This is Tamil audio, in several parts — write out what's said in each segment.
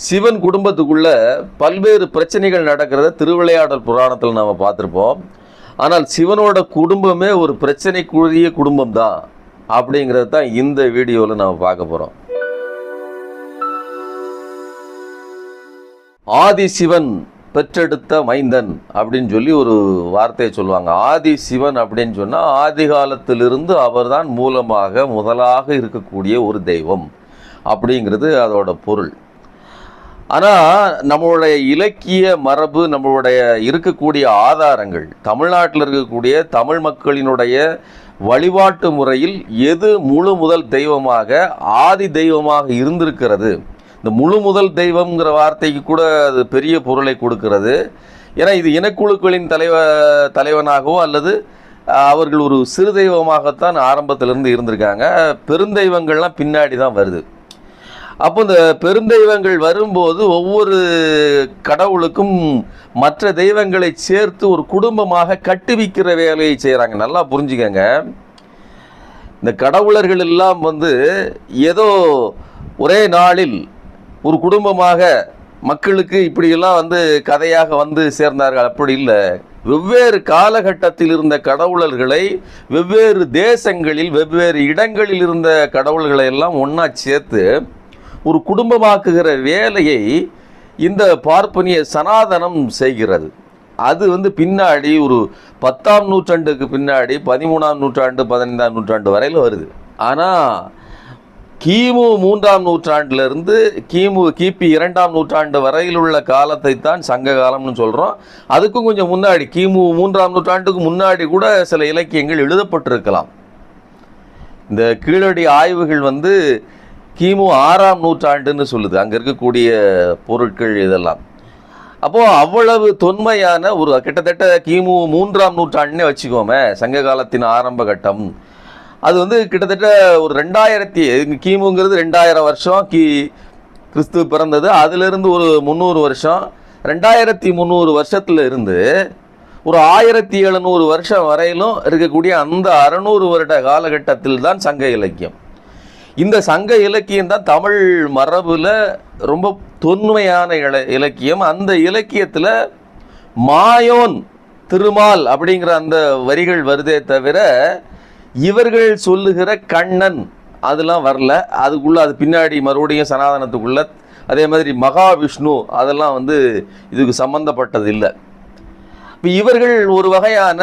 சிவன் குடும்பத்துக்குள்ள பல்வேறு பிரச்சனைகள் நடக்கிறத திருவிளையாடல் புராணத்தில் நாம் பார்த்துருப்போம். ஆனால் சிவனோட குடும்பமே ஒரு பிரச்சனைக்குரிய குடும்பம் தான் அப்படிங்கிறது தான் இந்த வீடியோவில் நாம் பார்க்க போகிறோம் ஆதி சிவன் பெற்றெடுத்த மைந்தன் அப்படின்னு சொல்லி ஒரு வார்த்தையை சொல்லுவாங்க. ஆதி சிவன் அப்படின்னு சொன்னால் ஆதி காலத்திலிருந்து அவர்தான் மூலமாக முதலாக இருக்கக்கூடிய ஒரு தெய்வம் அப்படிங்கிறது அதோட பொருள். ஆனால் நம்மளுடைய இலக்கிய மரபு நம்மளுடைய இருக்கக்கூடிய ஆதாரங்கள் தமிழ்நாட்டில் இருக்கக்கூடிய தமிழ் மக்களினுடைய வழிபாட்டு முறையில் எது முழு முதல் தெய்வமாக ஆதி தெய்வமாக இருந்திருக்கிறது? இந்த முழு முதல் தெய்வம்ங்கிற வார்த்தைக்கு கூட அது பெரிய பொருளை கொடுக்கிறது. ஏன்னா இது இனக்குழுக்களின் தலைவ தலைவனாகவோ அல்லது அவர்கள் ஒரு சிறு தெய்வமாகத்தான் ஆரம்பத்திலிருந்து இருந்திருக்காங்க. பெருந்தெய்வங்கள்லாம் பின்னாடி தான் வருது. அப்போ இந்த பெருந்தெய்வங்கள் வரும்போது ஒவ்வொரு கடவுளுக்கும் மற்ற தெய்வங்களை சேர்த்து ஒரு குடும்பமாக கட்டுவிக்கிற வேலையை செய்கிறாங்க நல்லா புரிஞ்சுக்கங்க. இந்த கடவுளர்கள் எல்லாம் வந்து ஏதோ ஒரே நாளில் ஒரு குடும்பமாக மக்களுக்கு இப்படியெல்லாம் வந்து கதையாக வந்து சேர்ந்தார்கள். அப்படி இல்லை. வெவ்வேறு காலகட்டத்தில் இருந்த கடவுளர்களை வெவ்வேறு தேசங்களில் வெவ்வேறு இடங்களில் இருந்த கடவுள்களை எல்லாம் ஒன்றா சேர்த்து ஒரு குடும்பமாக்குகிற வேலையை இந்த பார்ப்பனிய சனாதனம் செய்கிறது. அது வந்து பின்னாடி ஒரு பத்தாம் நூற்றாண்டுக்கு பின்னாடி பதிமூணாம் நூற்றாண்டு பதினைந்தாம் நூற்றாண்டு வரையில் வருது. ஆனால் கிமு மூன்றாம் நூற்றாண்டிலிருந்து கிமு கிபி இரண்டாம் நூற்றாண்டு வரையில் உள்ள காலத்தை தான் சங்க காலம்னு சொல்கிறோம் அதுக்கும் கொஞ்சம் முன்னாடி கிமு மூன்றாம் நூற்றாண்டுக்கு முன்னாடி கூட சில இலக்கியங்கள் எழுதப்பட்டிருக்கலாம். இந்த கீழடி ஆய்வுகள் வந்து கிமு ஆறாம் நூற்றாண்டுன்னு சொல்லுது. அங்கே இருக்கக்கூடிய பொருட்கள் இதெல்லாம். அப்போது அவ்வளவு தொன்மையான ஒரு கிட்டத்தட்ட கிமு மூன்றாம் நூற்றாண்டுன்னே வச்சுக்கோமே சங்க காலத்தின் ஆரம்ப கட்டம். அது வந்து கிட்டத்தட்ட ஒரு ரெண்டாயிரத்தி கிமுங்கிறது ரெண்டாயிரம் வருஷம் கி கிறிஸ்து பிறந்தது. அதிலிருந்து ஒரு முந்நூறு வருஷம். ரெண்டாயிரத்தி முந்நூறு வருஷத்துல இருந்து ஒரு ஆயிரத்தி எழுநூறு வருஷம் வரையிலும் இருக்கக்கூடிய அந்த அறநூறு வருட காலகட்டத்தில் தான் சங்க இலக்கியம். இந்த சங்க இலக்கியம் தான் தமிழ் மரபில் ரொம்ப தொன்மையான இல இலக்கியம். அந்த இலக்கியத்தில் மாயோன் திருமால் அப்படிங்கிற அந்த வரிகள் வருதே தவிர இவர்கள் சொல்லுகிற கண்ணன் அதெல்லாம் வரல. அதுக்குள்ளே அது பின்னாடி மறுபடியும் சனாதனத்துக்குள்ள அதே மாதிரி மகாவிஷ்ணு அதெல்லாம் வந்து இதுக்கு சம்மந்தப்பட்டது இல்லை இப்போ இவர்கள் ஒரு வகையான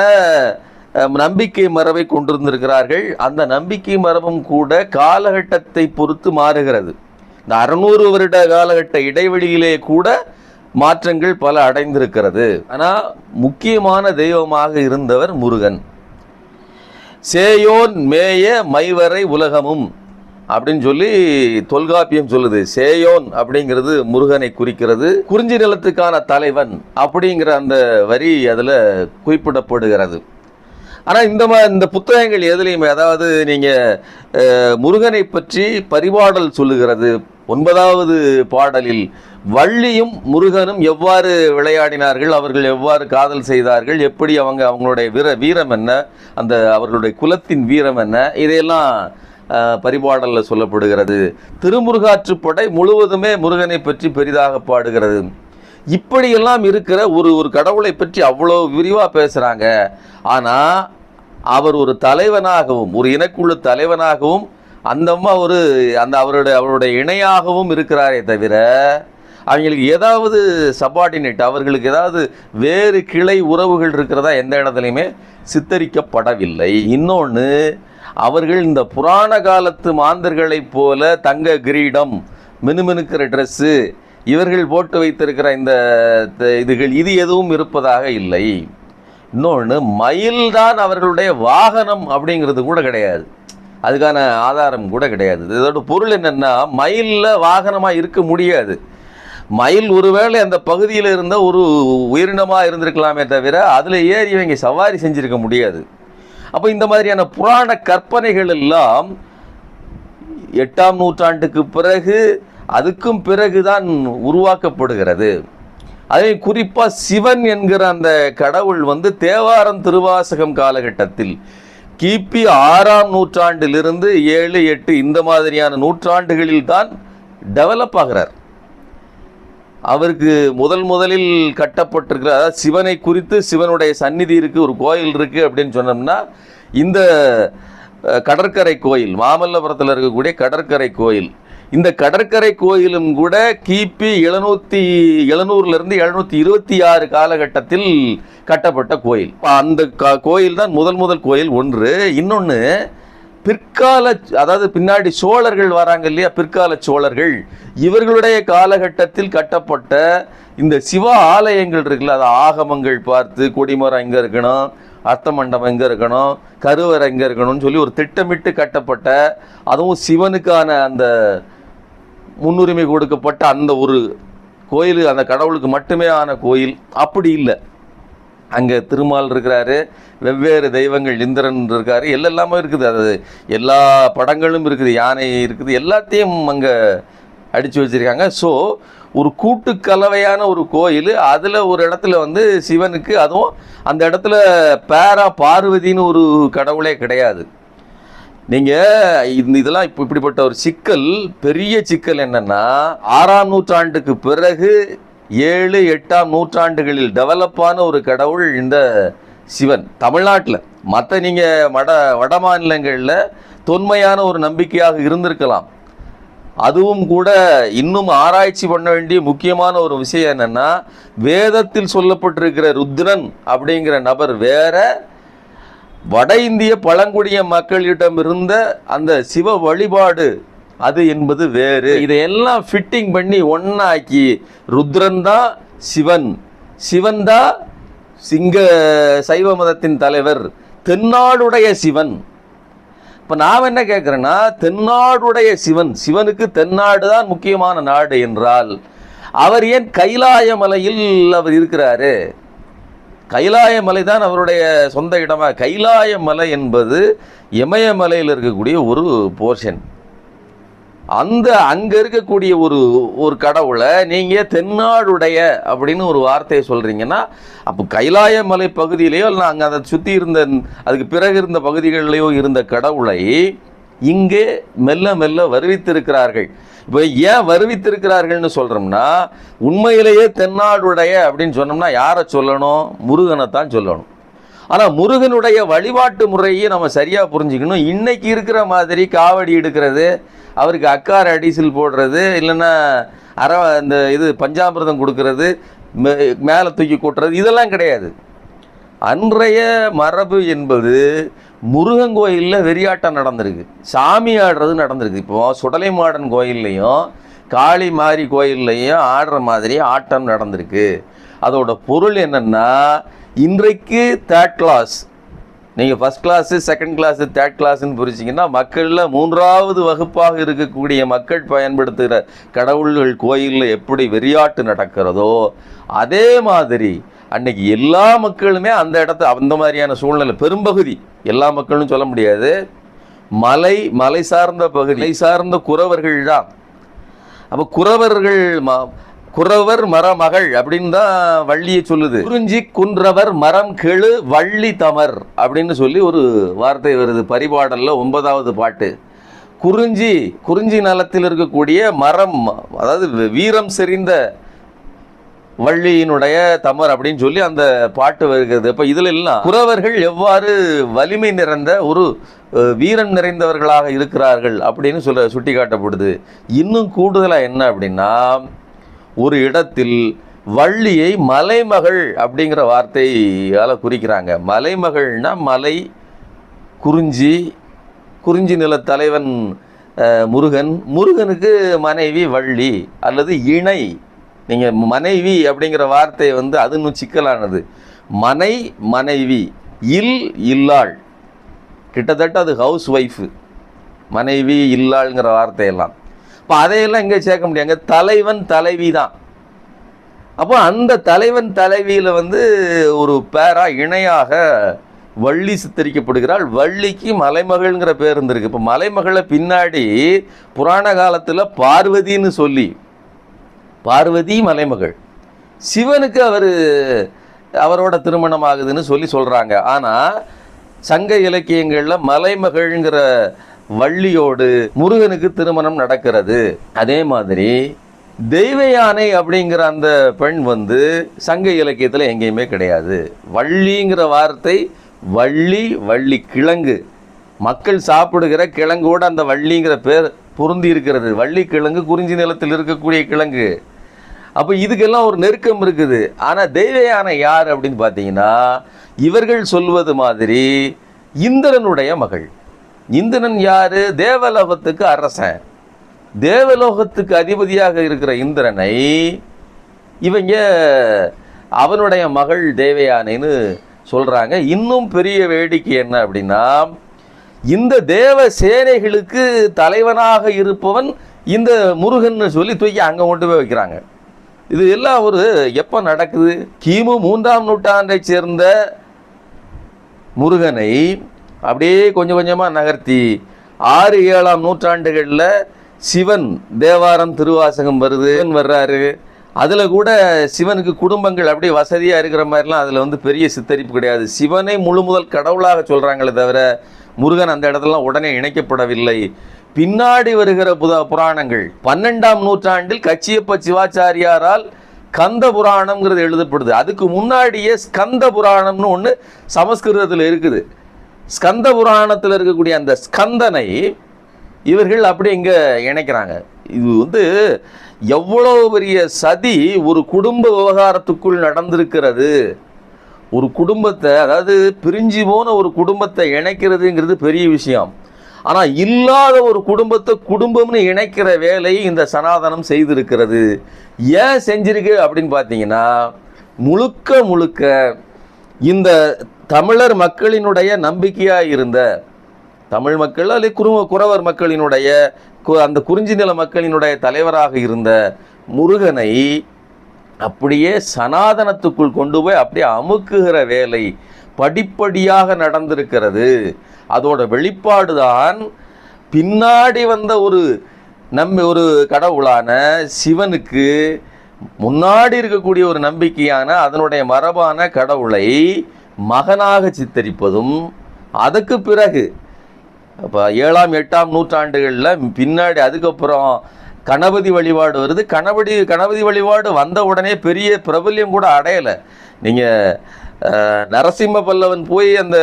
நம்பிக்கை மரபை கொண்டிருந்திருக்கிறார்கள். அந்த நம்பிக்கை மரபும் கூட காலகட்டத்தை பொறுத்து மாறுகிறது. இந்த அறுநூறு வருட காலகட்ட இடைவெளியிலே கூட மாற்றங்கள் பல அடைந்திருக்கிறது. ஆனால் முக்கியமான தெய்வமாக இருந்தவர் முருகன். சேயோன் மேய மைவரை உலகமும் அப்படின்னு சொல்லி தொல்காப்பியம் சொல்லுது. சேயோன் அப்படிங்கிறது முருகனை குறிக்கிறது. குறிஞ்சி நிலத்துக்கான தலைவன் அப்படிங்கிற அந்த வரி அதில் குறிப்பிடப்படுகிறது. ஆனால் இந்த மா இந்த புத்தகங்கள் எதுலேயுமே அதாவது நீங்கள் முருகனை பற்றி பரிபாடல் சொல்லுகிறது. ஒன்பதாவது பாடலில் வள்ளியும் முருகனும் எவ்வாறு விளையாடினார்கள்? அவர்கள் எவ்வாறு காதல் செய்தார்கள்? எப்படி அவங்க அவங்களுடைய வீர வீரம் என்ன? அந்த அவர்களுடைய குலத்தின் வீரம் என்ன? இதையெல்லாம் பரிபாடலில் சொல்லப்படுகிறது. திருமுருகாற்றுப்படை முழுவதுமே முருகனை பற்றி பெரிதாக பாடுகிறது. இப்படியெல்லாம் இருக்கிற ஒரு ஒரு கடவுளை பற்றி அவ்வளோ விரிவாக பேசுகிறாங்க ஆனால் அவர் ஒரு தலைவனாகவும் ஒரு இனக்குழு தலைவனாகவும் அந்த அம்மா ஒரு அந்த அவருடைய அவருடைய இணையாகவும் இருக்கிறாரே தவிர அவங்களுக்கு ஏதாவது சபார்டினேட் அவர்களுக்கு ஏதாவது வேறு கிளை உறவுகள் இருக்கிறதா எந்த இடத்துலையுமே சித்தரிக்கப்படவில்லை. இன்னொன்று அவர்கள் இந்த புராண காலத்து மாந்தர்களைப் போல தங்க கிரீடம் மினுமினுக்கிற ட்ரெஸ்ஸு இவர்கள் போட்டு வைத்திருக்கிற இந்த த- இதுகள் இது எதுவும் இருப்பதாக இல்லை. இன்னொன்று மயில்தான் அவர்களுடைய வாகனம் அப்படிங்கிறது கூட கிடையாது. அதுக்கான ஆதாரம் கூட கிடையாது. இதோட பொருள் என்னென்னா மயிலில் வாகனமாக இருக்க முடியாது. மயில் ஒருவேளை அந்த பகுதியில் இருந்த ஒரு உயிரினமாக இருந்திருக்கலாமே தவிர அதில் ஏறி இவங்க சவாரி செஞ்சிருக்க முடியாது. அப்போ இந்த மாதிரியான புராண கற்பனைகள் எல்லாம் எட்டாம் நூற்றாண்டுக்கு பிறகு அதுக்கும் பிறகுதான் உருவாக்கப்படுகிறது. அதே குறிப்பாக சிவன் என்கிற அந்த கடவுள் வந்து தேவாரம் திருவாசகம் காலகட்டத்தில் கிபி ஆறாம் நூற்றாண்டிலிருந்து ஏழு எட்டு இந்த மாதிரியான நூற்றாண்டுகளில் தான் டெவலப் ஆகிறார். அவருக்கு முதல் முதலில் கட்டப்பட்டிருக்கிற அதாவது சிவனை குறித்து சிவனுடைய சந்நிதி இருக்குது ஒரு கோயில் இருக்குது அப்படின்னு சொன்னோம்னா இந்த கடற்கரை கோயில் மாமல்லபுரத்தில் இருக்கக்கூடிய கடற்கரை கோயில் இந்த கடற்கரை கோயிலும் கூட கிபி எழுநூத்தி எழுநூறுலேருந்து எழுநூத்தி இருபத்தி ஆறு காலகட்டத்தில் கட்டப்பட்ட கோயில். அந்த க- கோயில் தான் முதல் முதல் கோயில் ஒன்று. இன்னொன்று பிற்கால அதாவது பின்னாடி சோழர்கள் வராங்க இல்லையா பிற்கால சோழர்கள். இவர்களுடைய காலகட்டத்தில் கட்டப்பட்ட இந்த சிவ ஆலயங்கள் இருக்குல்ல அது ஆகமங்கள் பார்த்து கொடிமரம் எங்கே இருக்கணும் அர்த்த மண்டபம் எங்கே இருக்கணும் கருவறை எங்கே இருக்கணும்னு சொல்லி ஒரு திட்டமிட்டு கட்டப்பட்ட அதுவும் சிவனுக்கான அந்த முன்னுரிமை கொடுக்கப்பட்ட அந்த ஒரு கோயில் அந்த கடவுளுக்கு மட்டுமே ஆன கோயில். அப்படி இல்லை. அங்கே திருமால் இருக்கிறாரு வெவ்வேறு தெய்வங்கள் இந்திரன் இருக்காரு எல்லாமே இருக்குது. அது எல்லா படங்களும் இருக்குது யானை இருக்குது எல்லாத்தையும் அங்கே அடித்து வச்சிருக்காங்க. ஸோ ஒரு கூட்டு கலவையான ஒரு கோயில் அதில் ஒரு இடத்துல வந்து சிவனுக்கு அதுவும் அந்த இடத்துல பேரா பார்வதின்னு ஒரு கடவுளே கிடையாது. நீங்கள் இந்த இதெல்லாம் இப்போ இப்படிப்பட்ட ஒரு சிக்கல் பெரிய சிக்கல் என்னன்னா ஆறாம் நூற்றாண்டுக்கு பிறகு ஏழு எட்டாம் நூற்றாண்டுகளில் டெவலப்பான ஒரு கடவுள் இந்த சிவன் தமிழ்நாட்டில். மற்ற நீங்கள் வட வட மாநிலங்களில் தொன்மையான ஒரு நம்பிக்கையாக இருந்திருக்கலாம். அதுவும் கூட இன்னும் ஆராய்ச்சி பண்ண வேண்டிய முக்கியமான ஒரு விஷயம் என்னென்னா வேதத்தில் சொல்லப்பட்டிருக்கிற ருத்ரன் அப்படிங்கிற நபர் வேற வட இந்திய பழங்குடிய மக்களிடம் இருந்த அந்த சிவ வழிபாடு அது என்பது வேறு. இதையெல்லாம் ஃபிட்டிங் பண்ணி ஒன்னாக்கி ருத்ரன் தான் சிவன். சிவன் தான் சிங்க சைவ மதத்தின் தலைவர். தென்னாடுடைய சிவன். இப்போ நான் என்ன கேட்குறேன்னா தென்னாடுடைய சிவன். சிவனுக்கு தென்னாடு தான் முக்கியமான நாடு என்றால் அவர் ஏன் கைலாய மலையில் அவர் இருக்கிறாரு? கைலாய மலை தான் அவருடைய சொந்த இடமாக கைலாய மலை என்பது இமயமலையில் இருக்கக்கூடிய ஒரு போர்ஷன் அந்த அங்கே இருக்கக்கூடிய ஒரு ஒரு கடவுளை நீங்கள் தென்னாடுடைய அப்படின்னு ஒரு வார்த்தையை சொல்கிறீங்கன்னா அப்போ கைலாய மலை பகுதியிலேயோ இல்லை அங்கே அதை சுற்றி இருந்த அதுக்கு பிறகு இருந்த பகுதிகளிலேயோ இருந்த கடவுளை இங்கே மெல்ல மெல்ல வருவித்திருக்கிறார்கள். இப்போ ஏன் வருவித்திருக்கிறார்கள்னு சொல்கிறோம்னா உண்மையிலேயே தென்னாடுடைய அப்படின்னு சொன்னோம்னா யாரை சொல்லணும்? முருகனை தான் சொல்லணும். ஆனால் முருகனுடைய வழிபாட்டு முறையை நம்ம சரியாக புரிஞ்சுக்கணும். இன்றைக்கி இருக்கிற மாதிரி காவடி எடுக்கிறது அவருக்கு அக்கார அடிசில் போடுறது இல்லைன்னா அற இந்த இது பஞ்சாமிரதம் கொடுக்கறது மே- மேலே தூக்கி கூட்டுறது இதெல்லாம் கிடையாது. அன்றைய மரபு என்பது முருகன் கோயிலில் வெறியாட்டம் நடந்திருக்கு. சாமி ஆடுறது நடந்திருக்கு. இப்போ சுடலை மாடன் கோயில்லையும் காளி மாரி கோயில்லையும் ஆடுற மாதிரி ஆட்டம் நடந்திருக்கு. அதோட பொருள் என்னென்னா இன்றைக்கு தேர்ட் கிளாஸ் நீங்கள் first class second class third கிளாஸ்ன்னு புரிச்சிங்கன்னா மக்களில் மூன்றாவது வகுப்பாக இருக்கக்கூடிய மக்கள் பயன்படுத்துகிற கடவுள்கள் கோயிலில் எப்படி வெறியாட்டு நடக்கிறதோ அதே மாதிரி அன்னைக்கு எல்லா மக்களுமே அந்த இடத்த அந்த மாதிரியான சூழ்நிலை பெரும்பகுதி எல்லா மக்களும் சொல்ல முடியாது. மலை மலை சார்ந்த பகுதி மலை சார்ந்த குறவர்கள் தான். அப்போ குறவர்கள் ம குறவர் மரமகள் அப்படின்னு தான் வள்ளியை சொல்லுது. குறிஞ்சி குன்றவர் மரம் கெழு வள்ளி தமர் அப்படின்னு சொல்லி ஒரு வார்த்தை வருது பரிபாடலில் ஒன்பதாவது பாட்டு. குறிஞ்சி குறிஞ்சி நலத்தில் இருக்கக்கூடிய மரம் அதாவது வீரம் செறிந்த வள்ளியினுடைய தமர் அப்படின்னு சொல்லி அந்த பாட்டு வருகிறது. இப்போ இதில் எல்லாம் குறவர்கள் எவ்வாறு வலிமை நிறைந்த ஒரு வீரம் நிறைந்தவர்களாக இருக்கிறார்கள் அப்படின்னு சொல்ல சுட்டி காட்டப்படுது இன்னும் கூடுதலாக என்ன அப்படின்னா ஒரு இடத்தில் வள்ளியை மலைமகள் அப்படிங்கிற வார்த்தையால் குறிக்கிறாங்க. மலைமகள்னா மலை குறிஞ்சி குறிஞ்சி நில தலைவன் முருகன். முருகனுக்கு மனைவி வள்ளி அல்லது இணை. நீங்கள் மனைவி அப்படிங்கிற வார்த்தை வந்து அது இன்னும் சிக்கலானது. மனை மனைவி இல் இல்லாள். கிட்டத்தட்ட அது ஹவுஸ் ஒய்ஃபு மனைவி இல்லாள்ங்கிற வார்த்தையெல்லாம். இப்போ அதையெல்லாம் இங்கே சேர்க்க முடியாங்க தலைவன் தலைவி தான். அப்போ அந்த தலைவன் தலைவியில் வந்து ஒரு பேரா இணையாக வள்ளி சித்தரிக்கப்படுகிறாள். வள்ளிக்கு மலைமகள்ங்கிற பேர் இருந்திருக்கு. இப்போ மலைமகளை பின்னாடி புராண காலத்தில் பார்வதின்னு சொல்லி பார்வதி மலைமகள். சிவனுக்கு அவர் அவரோட திருமணம் ஆகுதுன்னு சொல்லி சொல்கிறாங்க ஆனால் சங்க இலக்கியங்களில் மலைமகள்ங்கிற வள்ளியோடு முருகனுக்கு திருமணம் நடக்கிறது. அதே மாதிரி தெய்வ யானை அப்படிங்கிற அந்த பெண் வந்து சங்க இலக்கியத்தில் எங்கேயுமே கிடையாது. வள்ளிங்கிற வார்த்தை வள்ளி வள்ளி கிழங்கு. மக்கள் சாப்பிடுகிற கிழங்கோட அந்த வள்ளிங்கிற பேர் பொருந்தி இருக்கிறது வள்ளி கிழங்கு குறிஞ்சி நிலத்தில் இருக்கக்கூடிய கிழங்கு. அப்போ இதுக்கெல்லாம் ஒரு நெருக்கம் இருக்குது. ஆனால் தெய்வ யானை யார் அப்படின்னு பார்த்தீங்கன்னா இவர்கள் சொல்வது மாதிரி இந்திரனுடைய மகள். இந்திரன் யார்? தேவலோகத்துக்கு அரசன். தேவலோகத்துக்கு அதிபதியாக இருக்கிற இந்திரனை இவங்க அவனுடைய மகள் தேவயானைன்னு சொல்கிறாங்க இன்னும் பெரிய வேடிக்கை என்ன அப்படின்னா இந்த தேவ சேனைகளுக்கு தலைவனாக இருப்பவன் இந்த முருகன் சொல்லி தூக்கி அங்கே கொண்டு போய் வைக்கிறாங்க. இது எல்லாம் ஒரு எப்போ நடக்குது? கிமு மூன்றாம் நூற்றாண்டை சேர்ந்த முருகனை அப்படியே கொஞ்சம் கொஞ்சமாக நகர்த்தி ஆறு ஏழாம் நூற்றாண்டுகளில் சிவன் தேவாரம் திருவாசகம் வருது. வர்றாரு. அதில் கூட சிவனுக்கு குடும்பங்கள் அப்படியே வசதியாக இருக்கிற மாதிரிலாம் அதில் வந்து பெரிய சித்தரிப்பு கிடையாது. சிவனை முழு முதல் கடவுளாக சொல்கிறாங்களே தவிர முருகன் அந்த இடத்துலலாம் உடனே இணைக்கப்படவில்லை. பின்னாடி வருகிற புத புராணங்கள். பன்னெண்டாம் நூற்றாண்டில் கச்சியப்ப சிவாச்சாரியாரால் கந்த புராணம்ங்கிறது எழுதப்படுது. அதுக்கு முன்னாடியே ஸ்கந்த புராணம்னு ஒன்று சமஸ்கிருதத்தில் இருக்குது. ஸ்கந்த புராணத்தில் இருக்கக்கூடிய அந்த ஸ்கந்தனை இவர்கள் அப்படி இங்கே இணைக்கிறாங்க. இது வந்து எவ்வளோ பெரிய சதி ஒரு குடும்ப விவகாரத்துக்குள் நடந்திருக்கிறது. ஒரு குடும்பத்தை அதாவது பிரிஞ்சு போன ஒரு குடும்பத்தை இணைக்கிறதுங்கிறது பெரிய விஷயம். ஆனால் இல்லாத ஒரு குடும்பத்தை குடும்பம்னு இணைக்கிற வேலையை இந்த சனாதனம் செய்திருக்கிறது. ஏன் செஞ்சிருக்கு அப்படின்னு பார்த்தீங்கன்னா முழுக்க முழுக்க இந்த தமிழர் மக்களினுடைய நம்பிக்கையாக இருந்த தமிழ் மக்கள் அல்லது குரு குறவர் மக்களினுடைய கு- அந்த குறிஞ்சி நில மக்களினுடைய தலைவராக இருந்த முருகனை அப்படியே சனாதனத்துக்குள் கொண்டு போய் அப்படியே அமுக்குகிற வேலை படிப்படியாக நடந்திருக்கிறது. அதோட வெளிப்பாடு தான் பின்னாடி வந்த ஒரு நம்ம ஒரு கடவுளான சிவனுக்கு முன்னாடி இருக்கக்கூடிய ஒரு நம்பிக்கையான அதனுடைய மரபான கடவுளை மகனாக சித்தரிப்பதும் அதுக்கு பிறகு அப்போ ஏழாம் எட்டாம் நூற்றாண்டுகளில் பின்னாடி அதுக்கப்புறம் கணபதி வழிபாடு வருது. கணபதி கணபதி வழிபாடு வந்த உடனே பெரிய பிரபல்யம் கூட அடையலை. நீங்கள் நரசிம்ம பல்லவன் போய் அந்த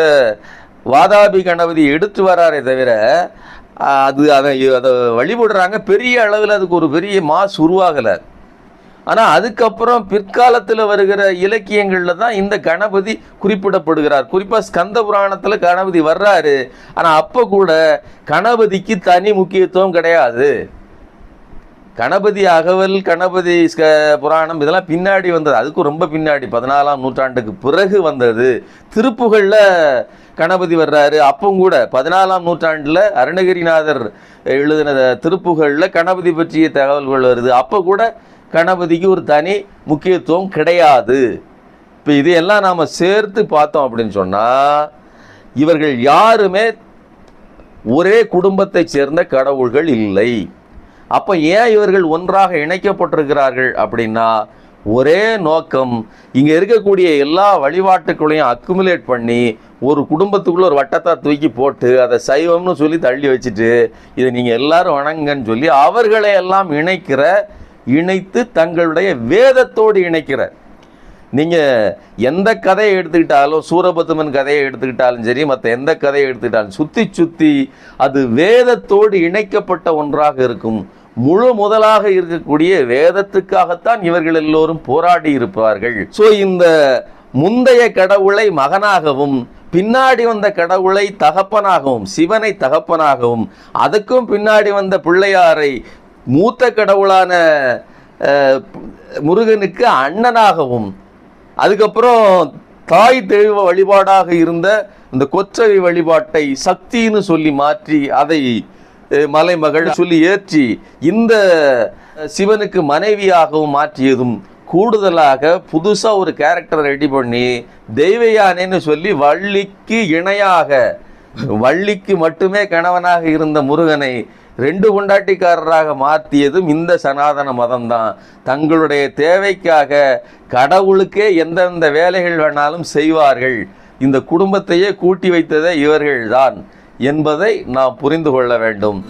வாதாபி கணபதி எடுத்து வராரே தவிர அது அதை அதை வழிபடுறாங்க. பெரிய அளவில் அதுக்கு ஒரு பெரிய மாஸ் உருவாகலை. ஆனால் அதுக்கப்புறம் பிற்காலத்தில் வருகிற இலக்கியங்களில் தான் இந்த கணபதி குறிப்பிடப்படுகிறார். குறிப்பாக ஸ்கந்த புராணத்தில் கணபதி வர்றாரு. ஆனால் அப்போ கூட கணபதிக்கு தனி முக்கியத்துவம் கிடையாது. கணபதி அகவல் கணபதி ஸ்க- புராணம் இதெல்லாம் பின்னாடி வந்தது. அதுக்கும் ரொம்ப பின்னாடி பதினாலாம் நூற்றாண்டுக்கு பிறகு வந்தது. திருப்புகழில் கணபதி வர்றாரு. அப்பவும் கூட பதினாலாம் நூற்றாண்டில் அருணகிரிநாதர் எழுதின திருப்புகழில் கணபதி பற்றிய தகவல்கள் வருது. அப்போ கூட கணபதிக்கு ஒரு தனி முக்கியத்துவம் கிடையாது. இப்போ இதையெல்லாம் நாம் சேர்த்து பார்த்தோம் அப்படின்னு சொன்னால் இவர்கள் யாருமே ஒரே குடும்பத்தைச் சேர்ந்த கடவுள்கள் இல்லை. அப்போ ஏன் இவர்கள் ஒன்றாக இணைக்கப்பட்டிருக்கிறார்கள் அப்படின்னா ஒரே நோக்கம் இங்கே இருக்கக்கூடிய எல்லா வழிபாட்டுகளையும் அக்குமுலேட் பண்ணி ஒரு குடும்பத்துக்குள்ளே ஒரு வட்டத்தை தூக்கி போட்டு அதை சைவம்னு சொல்லி தள்ளி வச்சுட்டு இதை நீங்கள் எல்லாரும் வணங்கன்னு சொல்லி அவர்களை எல்லாம் இணைக்கிற இணைத்து தங்களுடைய வேதத்தோடு இணைக்கிற. நீங்கள் எந்த கதையை எடுத்துக்கிட்டாலும் சூரபத்துமன் கதையை எடுத்துக்கிட்டாலும் சரி மற்ற எந்த கதையை எடுத்துக்கிட்டாலும் சுற்றி சுற்றி அது வேதத்தோடு இணைக்கப்பட்ட ஒன்றாக இருக்கும். முழு முதலாக இருக்கக்கூடிய வேதத்துக்காகத்தான் இவர்கள் எல்லோரும் போராடி இருப்பார்கள். ஸோ இந்த முந்தைய கடவுளை மகனாகவும் பின்னாடி வந்த கடவுளை தகப்பனாகவும் சிவனை தகப்பனாகவும் அதுக்கும் பின்னாடி வந்த பிள்ளையாரை மூத்த கடவுளான முருகனுக்கு அண்ணனாகவும் அதுக்கப்புறம் தாய் தெய்வ வழிபாடாக இருந்த இந்த கொச்சவை வழிபாட்டை சக்தின்னு சொல்லி மாற்றி அதை மலைமகள் சொல்லி ஏற்றி இந்த சிவனுக்கு மனைவியாகவும் மாற்றியதும் கூடுதலாக புதுசாக ஒரு கேரக்டர் ரெடி பண்ணி தெய்வயானேன்னு சொல்லி வள்ளிக்கு இணையாக வள்ளிக்கு மட்டுமே கணவனாக இருந்த முருகனை ரெண்டு கொண்டாட்டிக்காரராக மாற்றியதும் இந்த சனாதன மதம்தான். தங்களுடைய தேவைக்காக கடவுளுக்கே எந்தெந்த வேலைகள் வேணாலும் செய்வார்கள். இந்த குடும்பத்தையே கூட்டி வைத்ததே இவர்கள்தான். என்பதை நாம் புரிந்து கொள்ள வேண்டும்.